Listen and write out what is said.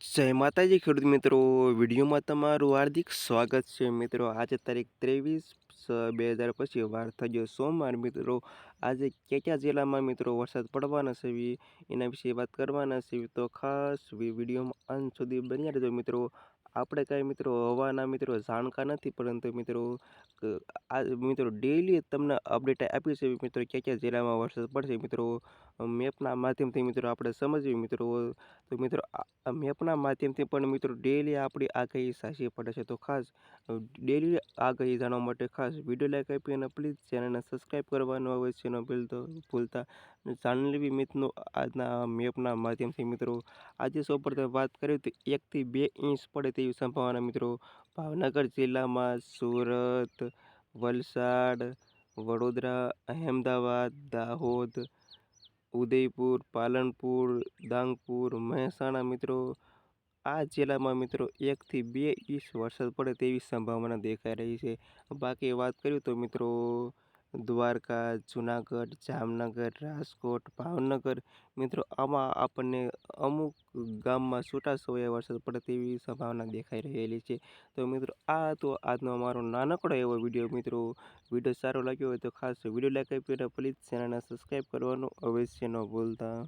જય માતાજી, ખેડૂત મિત્રો. વિડીયોમાં તમારું હાર્દિક સ્વાગત છે. મિત્રો, આજે તારીખ ત્રેવીસ બે હજાર પછી વાર થઈ ગયો સોમવાર. મિત્રો, આજે ક્યાં ક્યાં જિલ્લામાં મિત્રો વરસાદ પડવાના છે. એના વિશે વાત કરવાના છે. તો ખાસ વિડીયોમાં અંત સુધી બન્યા રહેજો. મિત્રો, આપણે કાંઈ મિત્રો હવાના મિત્રો જાણકાર નથી, પરંતુ મિત્રો આ મિત્રો ડેઈલી તમને અપડેટ આપી છે મિત્રો ક્યાં ક્યાં જિલ્લામાં વરસાદ પડશે. મિત્રો, મેપના માધ્યમથી મિત્રો આપણે સમજીએ. મિત્રો, તો મિત્રો, આ મેપના માધ્યમથી પણ મિત્રો ડેલી આપણી આગાહી સાચી પડે છે તો ખાસ ડેલી આગાહી જાણવા માટે ખાસ વીડિયો લાઈક આપી અને પ્લીઝ ચેનલને સબસ્ક્રાઈબ કરવાનું અવશ્ય ન ભૂલતો ભૂલતા. અને જાણી મિત્રો આજના મેપના માધ્યમથી મિત્રો આજે સૌપ્રથમ વાત કરીએ તો એકથી બે ઇંચ પડે તેવી સંભાવના મિત્રો. ભાવનગર જિલ્લામાં સુરત, વલસાડ, વડોદરા, અહેમદાબાદ, દાહોદ, ઉદયપુર, પાલનપુર ડાંગપુર મહેસાણા મિત્રો આ જિલ્લામાં મિત્રો એકથી બે ઇંચ વરસાદ પડે તેવી સંભાવના દેખાઈ રહી છે. બાકી વાત કરીએ તો મિત્રો દ્વારકા, જુનાગઢ, જામનગર, રાજકોટ, ભાવનગર, મિત્રો આમાં આપણને અમુક ગામમાં છૂટાછવાયા વરસાદ પડે તેવી સંભાવના દેખાઈ રહેલી છે. તો મિત્રો આ હતો આજનો અમારો નાનકડો એવો વીડિયો. મિત્રો વીડિયો સારો લાગ્યો હોય તો ખાસ વીડિયો લાઈક આપી અને પ્લીઝ ચેનલને સબસ્ક્રાઈબ કરવાનું અવશ્ય ન ભૂલતા.